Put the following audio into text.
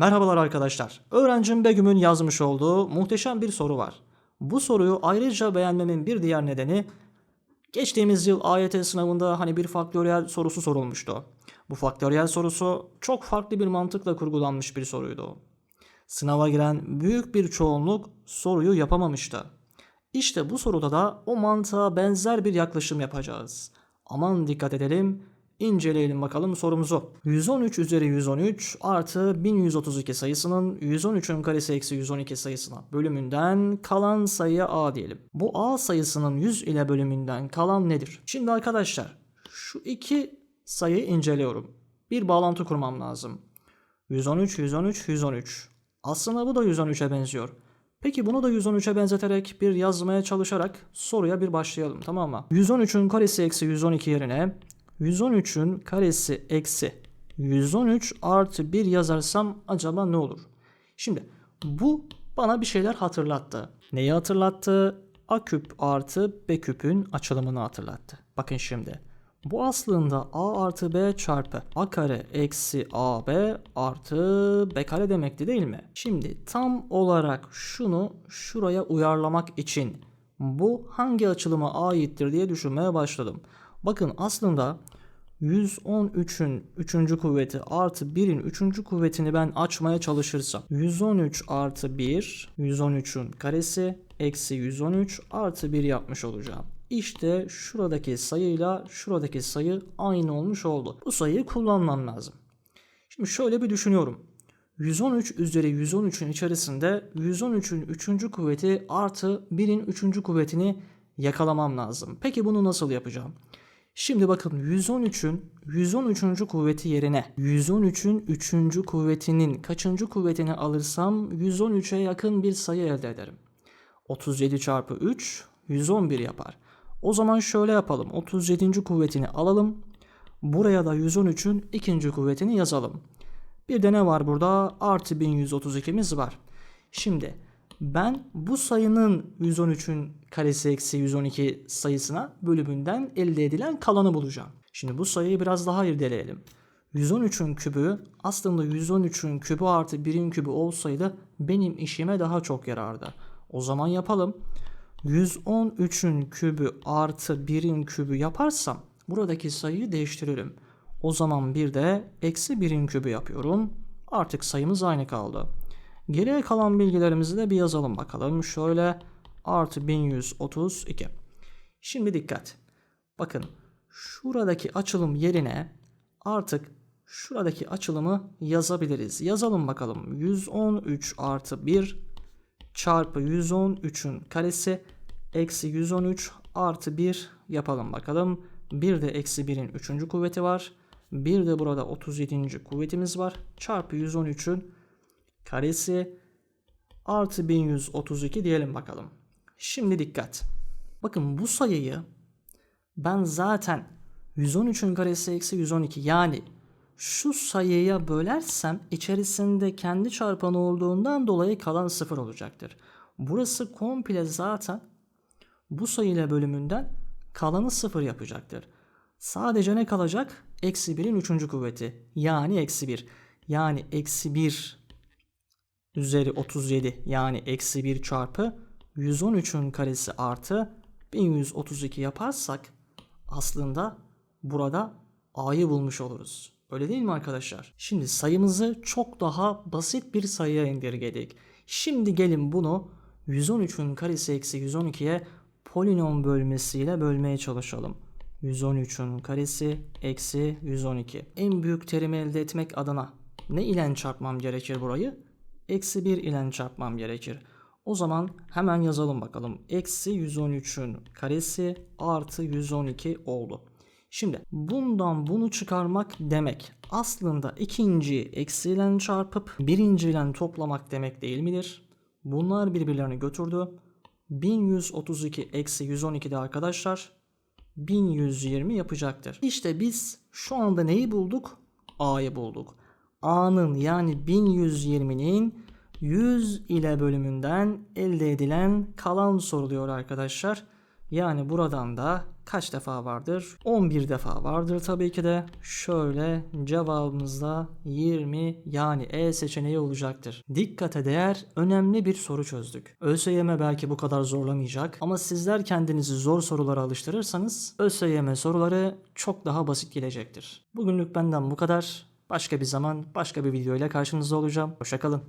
Merhabalar arkadaşlar. Öğrencim Begüm'ün yazmış olduğu muhteşem bir soru var. Bu soruyu ayrıca beğenmemin bir diğer nedeni geçtiğimiz yıl AYT sınavında hani bir faktöriyel sorusu sorulmuştu. Bu faktöriyel sorusu çok farklı bir mantıkla kurgulanmış bir soruydu. Sınava giren büyük bir çoğunluk soruyu yapamamıştı. İşte bu soruda da o mantığa benzer bir yaklaşım yapacağız. Aman dikkat edelim, inceleyelim bakalım sorumuzu. 113 üzeri 113 artı 1132 sayısının 113'ün karesi eksi 112 sayısına bölümünden kalan sayıya a diyelim. Bu a sayısının 100 ile bölümünden kalan nedir? Şimdi arkadaşlar şu iki sayıyı inceliyorum. Bir bağlantı kurmam lazım. 113, 113, 113. Aslında bu da 113'e benziyor. Peki bunu da 113'e benzeterek bir yazmaya çalışarak soruya bir başlayalım tamam mı? 113'ün karesi eksi 112 yerine 113'ün karesi eksi 113 artı 1 yazarsam acaba ne olur? Şimdi bu bana bir şeyler hatırlattı. Neyi hatırlattı? A küp artı B küpün açılımını hatırlattı. Bakın şimdi. Bu aslında A artı B çarpı A kare eksi AB artı B kare demekti değil mi? Şimdi tam olarak şunu şuraya uyarlamak için bu hangi açılıma aittir diye düşünmeye başladım. Bakın aslında 113'ün 3. kuvveti artı 1'in 3. kuvvetini ben açmaya çalışırsam 113 artı 1 113'ün karesi eksi 113 artı 1 yapmış olacağım. İşte şuradaki sayıyla şuradaki sayı aynı olmuş oldu. Bu sayıyı kullanmam lazım. Şimdi şöyle bir düşünüyorum. 113 üzeri 113'ün içerisinde 113'ün 3. kuvveti artı 1'in 3. kuvvetini yakalamam lazım. Peki bunu nasıl yapacağım? Şimdi bakın 113'ün 113. kuvveti yerine 113'ün 3. kuvvetinin kaçıncı kuvvetini alırsam 113'e yakın bir sayı elde ederim. 37 çarpı 3 111 yapar. O zaman şöyle yapalım. 37. kuvvetini alalım. Buraya da 113'ün ikinci kuvvetini yazalım. Bir de ne var burada? Artı 1132'miz var. Şimdi ben bu sayının 113'ün karesi eksi 112 sayısına bölümünden elde edilen kalanı bulacağım. Şimdi bu sayıyı biraz daha irdeleyelim. 113'ün kübü aslında 113'ün kübü artı 1'in kübü olsaydı benim işime daha çok yarardı. O zaman yapalım. 113'ün kübü artı 1'in kübü yaparsam buradaki sayıyı değiştiririm. O zaman bir de eksi 1'in kübü yapıyorum. Artık sayımız aynı kaldı. Geriye kalan bilgilerimizi de bir yazalım bakalım. Şöyle artı 1132. Şimdi dikkat. Bakın şuradaki açılım yerine artık şuradaki açılımı yazabiliriz. Yazalım bakalım. 113 artı 1 çarpı 113'ün karesi eksi 113 artı 1 yapalım bakalım. Bir de eksi 1'in 3. kuvveti var. Bir de burada 37. kuvvetimiz var. Çarpı 113'ün karesi artı 1132 diyelim bakalım. Şimdi dikkat. Bakın bu sayıyı ben zaten 113'ün karesi eksi 112 yani şu sayıya bölersem içerisinde kendi çarpanı olduğundan dolayı kalan sıfır olacaktır. Burası komple zaten bu sayıyla bölümünden kalanı sıfır yapacaktır. Sadece ne kalacak? Eksi 1'in 3. kuvveti. Yani eksi 1. Yani eksi 1 üzeri 37 yani eksi 1 çarpı 113'ün karesi artı 1132 yaparsak aslında burada a'yı bulmuş oluruz. Öyle değil mi arkadaşlar? Şimdi sayımızı çok daha basit bir sayıya indirgedik. Şimdi gelin bunu 113'ün karesi eksi 112'ye polinom bölmesiyle bölmeye çalışalım. 113'ün karesi eksi 112. En büyük terimi elde etmek adına ne ile çarpmam gerekir burayı? Eksi 1 ile çarpmam gerekir. O zaman hemen yazalım bakalım. Eksi 113'ün karesi artı 112 oldu. Şimdi bundan bunu çıkarmak demek aslında ikinciyi eksiyle çarpıp birinciyle toplamak demek değil midir? Bunlar birbirlerini götürdü. 1132 eksi 112 de arkadaşlar 1120 yapacaktır. İşte biz şu anda neyi bulduk? A'yı bulduk. A'nın yani 1120'nin 100 ile bölümünden elde edilen kalan soruluyor arkadaşlar. Yani buradan da kaç defa vardır? 11 defa vardır tabii ki de. Şöyle cevabımızda 20 yani E seçeneği olacaktır. Dikkate değer önemli bir soru çözdük. ÖSYM belki bu kadar zorlamayacak ama sizler kendinizi zor sorulara alıştırırsanız ÖSYM soruları çok daha basit gelecektir. Bugünlük benden bu kadar. Başka bir zaman başka bir video ile karşınızda olacağım. Hoşçakalın.